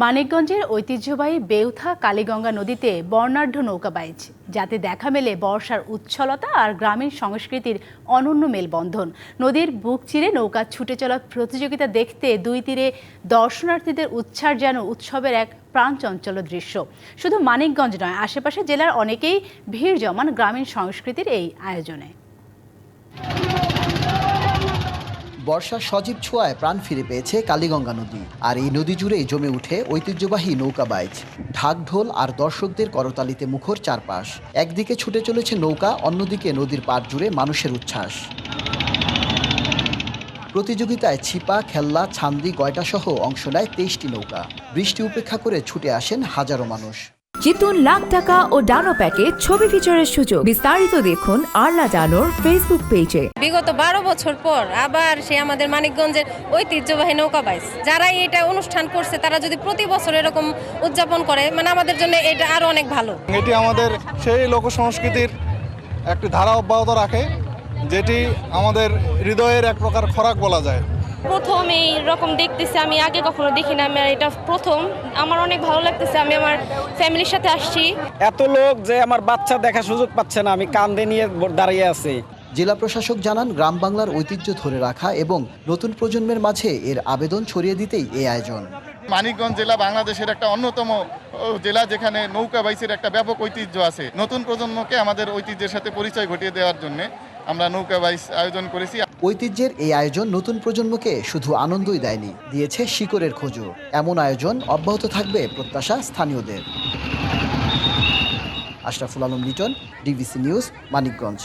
মানিকগঞ্জের ঐতিহ্যবাহী বেউথা কালীগঙ্গা নদীতে বর্ণাঢ্য নৌকা বাইচ, যাতে দেখা মেলে বর্ষার উচ্ছলতা আর গ্রামীণ সংস্কৃতির অনন্য মেলবন্ধন। নদীর বুক চিরে নৌকা ছুটে চলা প্রতিযোগিতা দেখতে দুই তীরে দর্শনার্থীদের উচ্ছ্বাস যেন উৎসবের এক প্রাণচঞ্চল দৃশ্য। শুধু মানিকগঞ্জ নয়, আশেপাশে জেলার অনেকেই ভিড় জমান গ্রামীণ সংস্কৃতির এই আয়োজনে। বর্ষার সজীব ছোঁয়ায় প্রাণ ফিরে পেয়েছে কালীগঙ্গা নদী। আর এই নদী জুড়েই জমে উঠে ঐতিহ্যবাহী নৌকা বাইচ। ঢাক ঢোল আর দর্শকদের করতালিতে মুখর চারপাশ। একদিকে ছুটে চলেছে নৌকা, অন্যদিকে নদীর পাড় জুড়ে মানুষের উচ্ছ্বাস। প্রতিযোগিতায় ছিপা, খেলনা, ছান্দি, গয়টাসহ অংশ নেয় তেইশটি নৌকা। বৃষ্টি উপেক্ষা করে ছুটে আসেন হাজারো মানুষ। জিতুন লাখ টাকা ও ডানো প্যাকে ছবি ফিচারের সুযোগ। বিস্তারিত দেখুন আরলা ডানোর ফেসবুক পেজে। বিগত বারো বছর পর আবার সে আমাদের মানিকগঞ্জের ঐতিহ্যবাহী নৌকা বাইস। যারা এটা অনুষ্ঠান করছে তারা যদি প্রতি বছর এরকম উদযাপন করে মানে আমাদের জন্য এটা আরও অনেক ভালো। এটি আমাদের সেই লোক সংস্কৃতির একটি ধারা অব্যাহত রাখে যেটি আমাদের হৃদয়ের এক প্রকার খোরাক বলা যায়। প্রথম এই রকম দেখতেছি আমি আগে কখনো দেখি না আমার এটা প্রথম। আমার অনেক ভালো লাগতেছে আমি আমার ফ্যামিলির সাথে আসছি। এত লোক যে আমার বাচ্চা দেখা সুযোগ পাচ্ছে না আমি কান্দে নিয়ে দাঁড়িয়ে আছি। জেলা প্রশাসক জানান গ্রাম বাংলার ঐতিহ্য ধরে রাখা এবং নতুন প্রজন্মের মাঝে এর আবেদন ছড়িয়ে দিতেই এই আয়োজন। মানিকগঞ্জ জেলা বাংলাদেশের একটা অন্যতম জেলা যেখানে নৌকা বাইসের একটা ব্যাপক ঐতিহ্য আছে। নতুন প্রজন্মকে আমাদের ঐতিহ্যের সাথে পরিচয় ঘটিয়ে দেওয়ার জন্য আমরা নৌকা বাইস আয়োজন করেছি। ঐতিহ্যের এই আয়োজন নতুন প্রজন্মকে শুধু আনন্দই দেয়নি, দিয়েছে শিকড়ের খোঁজও। এমন আয়োজন অব্যাহত থাকবে প্রত্যাশা স্থানীয়দের। Ashraful Alam Liton, DBC news, Manikganj.